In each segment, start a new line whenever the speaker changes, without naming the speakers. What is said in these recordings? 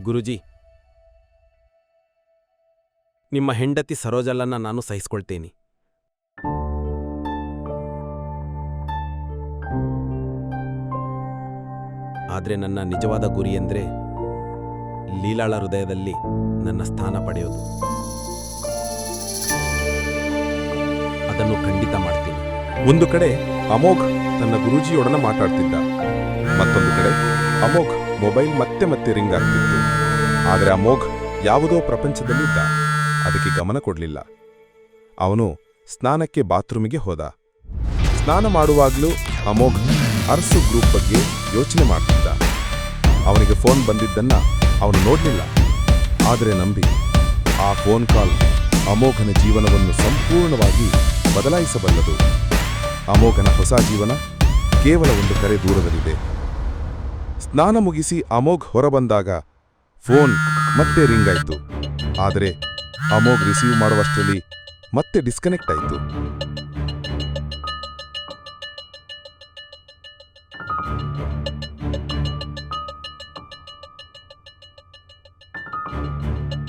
ಗುರುಜಿ, ನಿಮ್ಮ ಹೆಂಡತಿ ಸರೋಜಲನ್ನ ನಾನು ಸಹಿಸ್ಕೊಳ್ತೇನೆ. ಆದರೆ ನನ್ನ ನಿಜವಾದ ಗುರಿ ಎಂದರೆ ಲೀಲಾಳ ಹೃದಯದಲ್ಲಿ ನನ್ನ ಸ್ಥಾನ ಪಡೆಯೋದು. ಅದನ್ನು ಖಂಡಿತ ಮಾಡ್ತೀನಿ.
ಒಂದು ಕಡೆ ಅಮೋಘ್ ತನ್ನ ಗುರುಜಿಯೊಡನೆ ಮಾತಾಡ್ತಿದ್ದ. ಮತ್ತೊಂದು ಕಡೆ ಅಮೋಘ್ ಮೊಬೈಲ್ ಮತ್ತೆ ಮತ್ತೆ ರಿಂಗ್ ಆಗ್ತಿತ್ತು. ಆದರೆ ಅಮೋಘ್ ಯಾವುದೋ ಪ್ರಪಂಚದಲ್ಲಿದ್ದ. ಅದಕ್ಕೆ ಗಮನ ಕೊಡಲಿಲ್ಲ. ಅವನು ಸ್ನಾನಕ್ಕೆ ಬಾತ್ರೂಮಿಗೆ ಹೋದ. ಸ್ನಾನ ಮಾಡುವಾಗಲೂ ಅಮೋಘ್ ಅರಸು ಗ್ರೂಪ್ ಬಗ್ಗೆ ಯೋಚನೆ ಮಾಡ್ತಿದ್ದ. ಅವನಿಗೆ ಫೋನ್ ಬಂದಿದ್ದನ್ನ ಅವನು ನೋಡಲಿಲ್ಲ. ಆದರೆ ನಂಬಿ ಆ ಫೋನ್ ಕಾಲ್ ಅಮೋಘನ ಜೀವನವನ್ನು ಸಂಪೂರ್ಣವಾಗಿ ಬದಲಾಯಿಸಬಲ್ಲದು. ಅಮೋಘನ ಹೊಸ ಜೀವನ ಕೇವಲ ಒಂದು ಕರೆ ದೂರದಲ್ಲಿದೆ. ಸ್ನಾನ ಮುಗಿಸಿ ಅಮೋಘ್ ಹೊರಬಂದಾಗ ಫೋನ್ ಮತ್ತೆ ರಿಂಗ್ ಆಯಿತು. ಆದರೆ ಅಮೋಘ್ ರಿಸೀವ್ ಮಾಡುವಷ್ಟರಲ್ಲಿ ಮತ್ತೆ ಡಿಸ್ಕನೆಕ್ಟ್ ಆಯಿತು.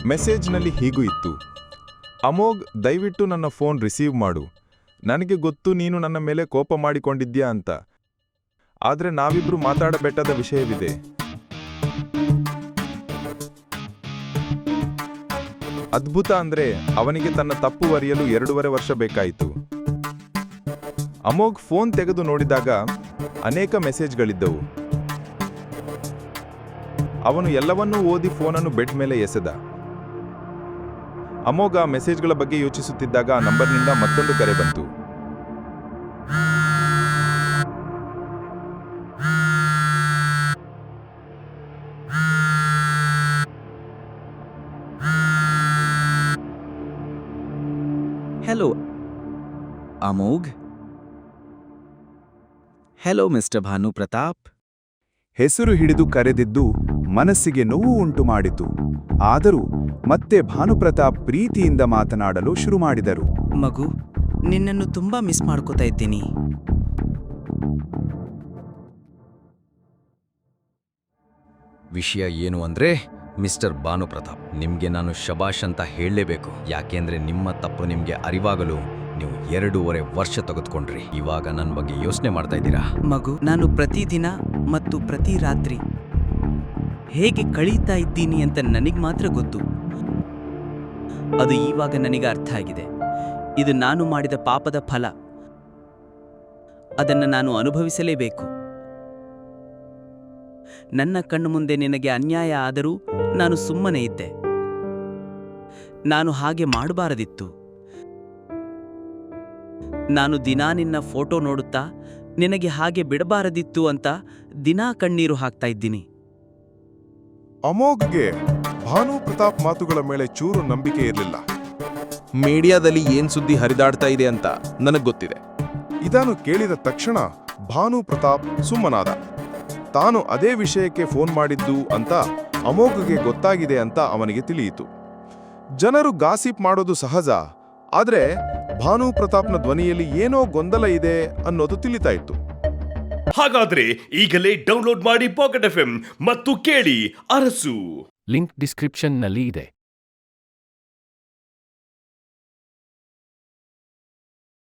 ಮೆಸೇಜ್ನಲ್ಲಿ ಹೀಗೂ ಇತ್ತು. ಅಮೋಘ್, ದಯವಿಟ್ಟು ನನ್ನ ಫೋನ್ ರಿಸೀವ್ ಮಾಡು. ನನಗೆ ಗೊತ್ತು ನೀನು ನನ್ನ ಮೇಲೆ ಕೋಪ ಮಾಡಿಕೊಂಡಿದ್ಯಾ ಅಂತ. ಆದ್ರೆ ನಾವಿಬ್ರು ಮಾತಾಡಬೆಟ್ಟದ ವಿಷಯವಿದೆ. ಅದ್ಭುತ ಅಂದ್ರೆ ಅವನಿಗೆ ತನ್ನ ತಪ್ಪು ಅರಿಯಲು ಎರಡೂವರೆ ವರ್ಷ ಬೇಕಾಯಿತು. ಅಮೋಘ್ ಫೋನ್ ತೆಗೆದು ನೋಡಿದಾಗ ಅನೇಕ ಮೆಸೇಜ್ಗಳಿದ್ದವು. ಅವನು ಎಲ್ಲವನ್ನೂ ಓದಿ ಫೋನನ್ನು ಬೆಡ್ ಮೇಲೆ ಎಸೆದ. ಅಮೋಘ ಮೆಸೇಜ್ಗಳ ಬಗ್ಗೆ ಯೋಚಿಸುತ್ತಿದ್ದಾಗ ಆ ನಂಬರ್ನಿಂದ ಮತ್ತೊಂದು ಕರೆ ಬಂತು.
Hello Amogh hello mister Bhanu Pratap
ಹೆಸರು ಹಿಡಿದು ಕರೆದಿದ್ದು ಮನಸ್ಸಿಗೆ ನೋವು ಉಂಟು ಮಾಡಿತು. ಆದರೂ ಮತ್ತೆ ಭಾನುಪ್ರತಾಪ್ ಪ್ರೀತಿಯಿಂದ ಮಾತನಾಡಲು ಶುರು ಮಾಡಿದರು.
ಮಗು ನಿನ್ನನ್ನು ತುಂಬಾ ಮಿಸ್ ಮಾಡ್ಕೋತಾ ಇದ್ದೀನಿ.
ವಿಷಯ ಏನು ಅಂದ್ರೆ ಮಿಸ್ಟರ್ ಭಾನುಪ್ರತಾಪ್ ನಿಮಗೆ ನಾನು ಶಬಾಷ್ ಅಂತ ಹೇಳಲೇಬೇಕು. ಯಾಕೆಂದ್ರೆ ನಿಮ್ಮ ತಪ್ಪು ನಿಮಗೆ ಅರಿವಾಗಲು ನೀವು ಎರಡೂವರೆ ವರ್ಷ ತೆಗೆದುಕೊಂಡ್ರಿ. ಇವಾಗ ನನ್ನ ಬಗ್ಗೆ ಯೋಚನೆ ಮಾಡ್ತಾ ಇದ್ದೀರಾ?
ಮಗು, ನಾನು ಪ್ರತಿದಿನ ಮತ್ತು ಪ್ರತಿ ರಾತ್ರಿ ಹೇಗೆ ಕಳೀತಾ ಇದ್ದೀನಿ ಅಂತ ನನಗೆ ಮಾತ್ರ ಗೊತ್ತು. ಅದು ಇವಾಗ ನನಗೆ ಅರ್ಥ ಆಗಿದೆ. ಇದು ನಾನು ಮಾಡಿದ ಪಾಪದ ಫಲ. ಅದನ್ನು ನಾನು ಅನುಭವಿಸಲೇಬೇಕು. ನನ್ನ ಕಣ್ಣು ಮುಂದೆ ನಿನಗೆ ಅನ್ಯಾಯ ಆದರೂ ನಾನು ಸುಮ್ಮನೆ ಇದ್ದೆ. ನಾನು ಹಾಗೆ ಮಾಡಬಾರದಿತ್ತು. ನಾನು ದಿನಾ ನಿನ್ನ ಫೋಟೋ ನೋಡುತ್ತಾ ನಿನಗೆ ಹಾಗೆ ಬಿಡಬಾರದಿತ್ತು ಅಂತ ದಿನಾ ಕಣ್ಣೀರು ಹಾಕ್ತಾ ಇದ್ದೀನಿ.
ಅಮೋಘ್ಗೆ ಭಾನು ಪ್ರತಾಪ್ ಮಾತುಗಳ ಮೇಲೆ ಚೂರು ನಂಬಿಕೆ ಇರಲಿಲ್ಲ.
ಮೀಡಿಯಾದಲ್ಲಿ ಏನ್ ಸುದ್ದಿ ಹರಿದಾಡ್ತಾ ಇದೆ ಅಂತ ನನಗೆ ಗೊತ್ತಿದೆ.
ಇದನ್ನು ಕೇಳಿದ ತಕ್ಷಣ ಭಾನು ಪ್ರತಾಪ್ ಸುಮ್ಮನಾದ. ತಾನು ಅದೇ ವಿಷಯಕ್ಕೆ ಫೋನ್ ಮಾಡಿದ್ದು ಅಂತ ಅಮೋಘಗೆ ಗೊತ್ತಾಗಿದೆ ಅಂತ ಅವನಿಗೆ ತಿಳಿಯಿತು. ಜನರು ಗಾಸಿಪ್ ಮಾಡೋದು ಸಹಜ ಆದರೆ ಭಾನು ಪ್ರತಾಪ್ನ ಧ್ವನಿಯಲ್ಲಿ ಏನೋ ಗೊಂದಲ ಇದೆ ಅನ್ನೋದು ತಿಳಿತಾ ಇತ್ತು
ಹಾಗಾದ್ರೆ ಈಗಲೇ ಡೌನ್ಲೋಡ್ ಮಾಡಿ ಪಾಕೆಟ್ ಎಫ್ ಮತ್ತು ಕೇಳಿ ಅರಸು.
ಲಿಂಕ್ ಡಿಸ್ಕ್ರಿಪ್ಷನ್ನಲ್ಲಿ ಇದೆ.